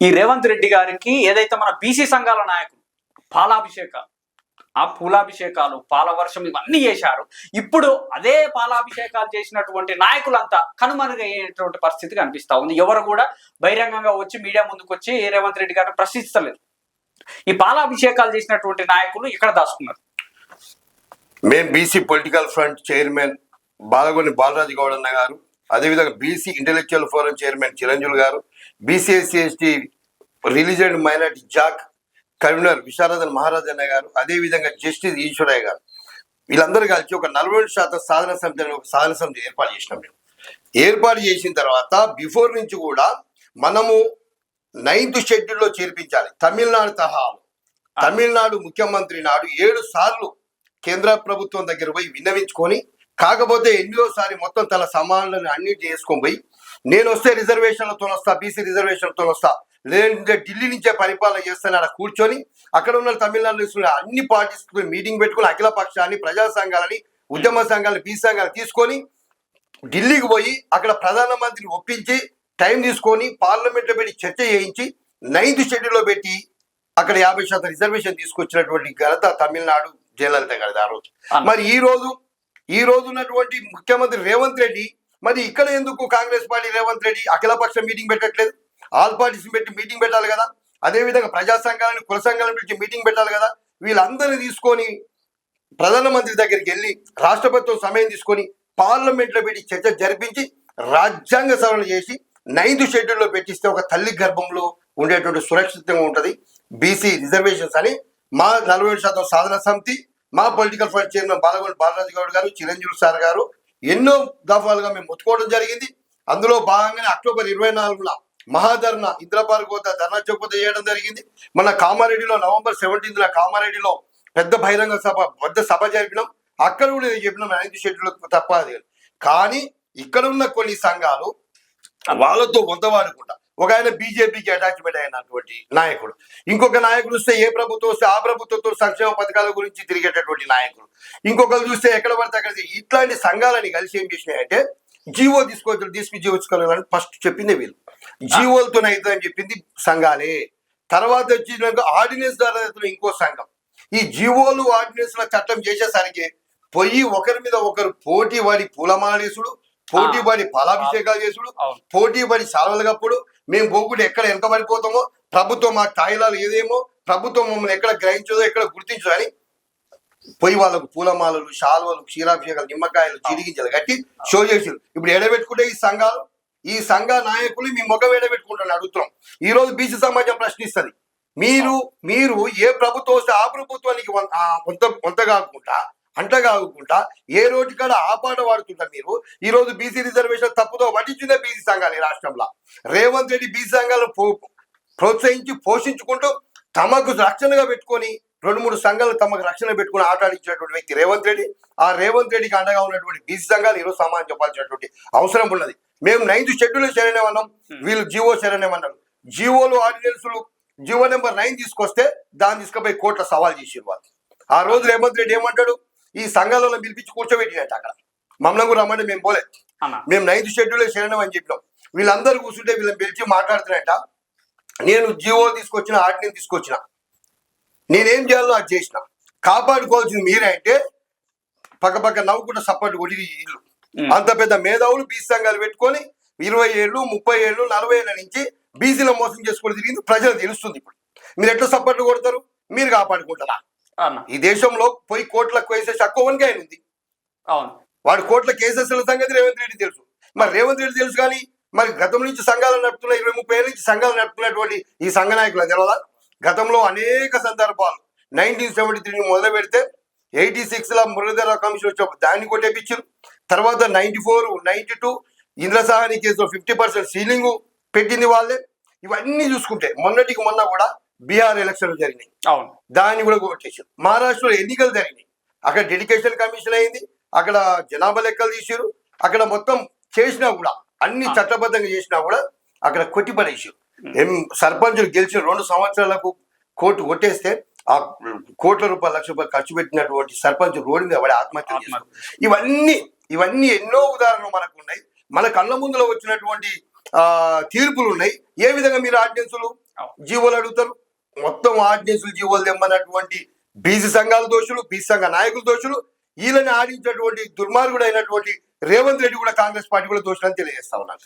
ఈ రేవంత్ రెడ్డి గారికి ఏదైతే మన బీసీ సంఘాల నాయకులు పాలాభిషేకాలు ఆ పూలాభిషేకాలు పాలవర్షం ఇవన్నీ చేశారు ఇప్పుడు అదే పాలాభిషేకాలు చేసినటువంటి నాయకులంతా కనుమరుగయ్యేటువంటి పరిస్థితి కనిపిస్తా ఉంది. ఎవరు కూడా బహిరంగంగా వచ్చి మీడియా ముందుకు వచ్చి రేవంత్ రెడ్డి గారిని ప్రశ్నిస్తలేదు. ఈ పాలాభిషేకాలు చేసినటువంటి నాయకులు ఇక్కడ దాచుకున్నారు. మేము BC political front chairman Balagoni Balaraju గౌడన్న గారు అదేవిధంగా BC intellectual forum chairman Chiranjeevi గారు BC రిలీజెడ్ ST minority JAC convener Visharadan మహారాజన్న గారు అదేవిధంగా జస్టిస్ ఈశ్వరయ్య గారు. వీళ్ళందరూ కలిసి ఒక నలభై ఏడు శాతం సాధన సమితి ఒక సాధన సమితి ఏర్పాటు చేసినాం మేము. ఏర్పాటు చేసిన తర్వాత బిఫోర్ నుంచి కూడా మనము నైన్త్ షెడ్యూల్లో చేర్పించాలి. తమిళనాడు తహా తమిళనాడు ముఖ్యమంత్రి నాడు ఏడు సార్లు కేంద్ర ప్రభుత్వం దగ్గర పోయి విన్నవించుకొని కాకపోతే ఎన్నోసారి మొత్తం తన సమానాలను అన్ని చేసుకొని పోయి నేను వస్తే రిజర్వేషన్లతో వస్తా బీసీ రిజర్వేషన్లతో వస్తా లేదంటే ఢిల్లీ నుంచే పరిపాలన చేస్తాను అక్కడ కూర్చొని అక్కడ ఉన్న తమిళనాడులో ఉన్న అన్ని పార్టీస్ మీటింగ్ పెట్టుకుని అఖిల పక్షాన్ని ప్రజా సంఘాలని ఉద్యమ సంఘాలని బీసీ సంఘాలు తీసుకొని ఢిల్లీకి పోయి అక్కడ ప్రధానమంత్రిని ఒప్పించి టైం తీసుకొని పార్లమెంట్లో పెట్టి చర్చ చేయించి నైన్త్ షెడ్యూల్లో పెట్టి అక్కడ యాభై శాతం రిజర్వేషన్ తీసుకొచ్చినటువంటి ఘనత తమిళనాడు జయలలిత గారిది ఆ రోజు. మరి ఈ రోజు ఈ రోజు ఉన్నటువంటి ముఖ్యమంత్రి రేవంత్ రెడ్డి మరి ఇక్కడ ఎందుకు కాంగ్రెస్ పార్టీ రేవంత్ రెడ్డి అఖిలపక్ష మీటింగ్ పెట్టట్లేదు? ఆల్ పార్టీస్ పెట్టి మీటింగ్ పెట్టాలి కదా? అదేవిధంగా ప్రజాసంఘాలను ప్రజా సంఘాలను కుల సంఘాలను పిలిచి మీటింగ్ పెట్టాలి కదా? వీళ్ళందరినీ తీసుకొని ప్రధానమంత్రి దగ్గరికి వెళ్ళి రాష్ట్రపతితో సమయం తీసుకొని పార్లమెంట్లో పెట్టి చర్చ జరిపించి రాజ్యాంగ సవరణ చేసి నైన్త్ షెడ్యూల్లో పెట్టిస్తే ఒక తల్లి గర్భంలో ఉండేటువంటి సురక్షితంగా ఉంటుంది. బీసీ రిజర్వేషన్స్ అని మా నలభై శాతం సాధన సమితి మా political party chairman Balagonda Balaraju Goud గారు చిరంజీవి సార్ గారు ఎన్నో దఫాలుగా మేము మొత్తుకోవడం జరిగింది. అందులో భాగంగానే అక్టోబర్ ఇరవై నాలుగున మహాధర్ణ ఇంద్రపార్క్ వద్ద ధర్నా చౌపత చేయడం జరిగింది. మన కామారెడ్డిలో నవంబర్ సెవెంటీన్త్ కామారెడ్డిలో పెద్ద బహిరంగ సభ పెద్ద సభ జరిపినాం. అక్కడ కూడా నేను చెప్పినాం నైన్త్ షెడ్యూల్ తప్ప అది. కానీ ఇక్కడ ఉన్న కొన్ని సంఘాలు వాళ్ళతో వంతవాడుకుంటా ఒక ఆయన బీజేపీకి అటాచ్మెంట్ అయినటువంటి నాయకుడు. ఇంకొక నాయకుడు వస్తే ఏ ప్రభుత్వం వస్తే ఆ ప్రభుత్వంతో సంక్షేమ పథకాల గురించి తిరిగేటటువంటి నాయకుడు. ఇంకొకరు చూస్తే ఎక్కడ పడితే అక్కడ ఇట్లాంటి సంఘాలని కలిసి ఏం చేసినాయంటే జీవో తీసుకోవచ్చు తీసుకు జీవోచుకోవాలని ఫస్ట్ చెప్పింది వీళ్ళు. జీవోలతో అవుతుందని చెప్పింది సంఘాలే. తర్వాత వచ్చినాక ఆర్డినెన్స్ ద్వారా ఇంకో సంఘం. ఈ జీవోలు ఆర్డినెన్స్ ల చట్టం చేసేసరికి పొయ్యి ఒకరి మీద ఒకరు పోటీ పడి పూలమాలేసుడు పోటీ పడి ఫలాభిషేకాలు చేసుడు పోటీ పడి సాలలు కప్పుడు మేము పోకుండా ఎక్కడ వెనకబడిపోతామో ప్రభుత్వం మా తాయిలాలు ఏదేమో ప్రభుత్వం మమ్మల్ని ఎక్కడ గ్రహించదో ఎక్కడ గుర్తించదో అని పోయి వాళ్ళకు పూలమాలలు శాలువలు క్షీరాభిషేకాలు నిమ్మకాయలు చిరిగించాలి కట్టి షో చేసారు ఇప్పుడు ఎడబెట్టుకుంటే ఈ సంఘాలు ఈ సంఘ నాయకులు మీ ముఖం ఎడబెట్టుకుంటాను అడుగుతున్నాం. ఈ రోజు బీసీ సమాజం ప్రశ్నిస్తుంది. మీరు మీరు ఏ ప్రభుత్వం వస్తే ఆ ప్రభుత్వానికి వంత వంత కాకుండా అంట కాకుండా ఏ రోజు కాడ ఆ పాట పాడుతుంటారు మీరు. ఈ రోజు బీసీ రిజర్వేషన్ తప్పుదో పట్టించిందే బీసీ సంఘాలు ఈ రాష్ట్రంలో. రేవంత్ రెడ్డి బీసీ సంఘాలను పో- ప్రోత్సహించి పోషించుకుంటూ తమకు రక్షణగా పెట్టుకొని రెండు మూడు సంఘాలు తమకు రక్షణ పెట్టుకుని ఆట ఆడించినటువంటి వ్యక్తి రేవంత్ రెడ్డి. ఆ రేవంత్ రెడ్డికి అండగా ఉన్నటువంటి బీసీ సంఘాలు ఈరోజు సమాధానం చెప్పాల్సినటువంటి అవసరం ఉన్నది. మేము నైన్త్ షెడ్యూల్ శరణేమన్నాం వీళ్ళు జీవో శరణేమన్నారు జీవోలు ఆర్డినెన్సులు జీవో నెంబర్ నైన్ తీసుకొస్తే దాన్ని తీసుకుపోయి కోర్టులో సవాల్ చేసారు వాళ్ళు. ఆ రోజు రేవంత్ రెడ్డి ఏమంటాడు? ఈ సంఘాలలో పిలిపించి కూర్చోబెట్టినట్టు అక్కడ. మమ్మల్ని కూడా రమ్మంటే మేము పోలే. మేము నైన్త్ షెడ్యూల్ శరణం అని చెప్పినాం. వీళ్ళందరూ కూర్చుంటే వీళ్ళని పిలిచి మాట్లాడుతున్నట్ట నేను జీవో తీసుకొచ్చిన ఆర్డినెన్స్ తీసుకొచ్చిన. నేనేం చేయాలో అది చేసిన. కాపాడుకోవాల్సింది మీరే అంటే పక్క పక్క నవ్వుకుంటా సపోర్ట్ కొట్టి ఇల్లు. అంత పెద్ద మేధావులు బీసీ సంఘాలు పెట్టుకొని ఇరవై ఏళ్ళు ముప్పై ఏళ్ళు నలభై ఏళ్ళ నుంచి బీసీలో మోసం చేసుకుని తిరిగింది ప్రజలు తెలుస్తుంది ఇప్పుడు. మీరు ఎట్లా సపోర్ట్ కొడతారు? మీరు కాపాడుకుంటారా? ఈ దేశంలో పోయి కోట్లకు వేసేసి అక్కువనికి ఆయన ఉంది అవును. వాడు కోట్ల కేసెస్ల సంగతి రేవంత్ రెడ్డి తెలుసు. మరి రేవంత్ రెడ్డి తెలుసు కానీ మరి గతం నుంచి సంఘాలు నడుపుతున్న ఇరవై ముప్పై ఏళ్ళ నుంచి సంఘాలు నడుపుతున్నటువంటి ఈ సంఘ నాయకులు తెలవదా? గతంలో అనేక సందర్భాలు. నైన్టీన్ సెవెంటీ త్రీని మొదలు పెడితే ఎయిటీ సిక్స్లో మురళీధర కమిషన్ వచ్చినప్పుడు దాన్ని కొట్టేపించారు. తర్వాత ninety four ninety two Indra Sawhney కేసులో ఫిఫ్టీ పర్సెంట్ సీలింగ్ పెట్టింది వాళ్ళే. ఇవన్నీ చూసుకుంటే మొన్నటికి మొన్న కూడా బీహార్ ఎలక్షన్లు జరిగినాయి. అవును. దాన్ని కూడా కొట్టేశారు. మహారాష్ట్రలో ఎన్నికలు జరిగినాయి. అక్కడ డెడికేషన్ కమిషన్ అయింది. అక్కడ జనాభా లెక్కలు తీసారు. అక్కడ మొత్తం చేసినా కూడా అన్ని. చట్టబద్ధంగా చేసినా కూడా అక్కడ కొట్టిపడేసారు ఏం సర్పంచులు గెలిచిన రెండు సంవత్సరాలకు కోర్టు కొట్టేస్తే ఆ కోట్ల రూపాయలు లక్ష రూపాయలు ఖర్చు పెట్టినటువంటి సర్పంచ్ రోడ్డు మీద ఆత్మహత్య. ఇవన్నీ ఇవన్నీ ఎన్నో ఉదాహరణలు మనకు ఉన్నాయి మన కళ్ళ ముందులో వచ్చినటువంటి ఆ తీర్పులు ఉన్నాయి. ఏ విధంగా మీరు ఆర్డినెన్సులు జీవోలు అడుగుతారు? మొత్తం ఆర్డినెన్సులు జీవోలు తెమ్మన్నటువంటి బీసీ సంఘాల దోషులు బీసీ సంఘ నాయకుల దోషులు వీళ్ళని ఆడించినటువంటి దుర్మార్గుడు అయినటువంటి రేవంత్ రెడ్డి కూడా కాంగ్రెస్ పార్టీ కూడా దోషులని తెలియజేస్తా ఉన్నారు.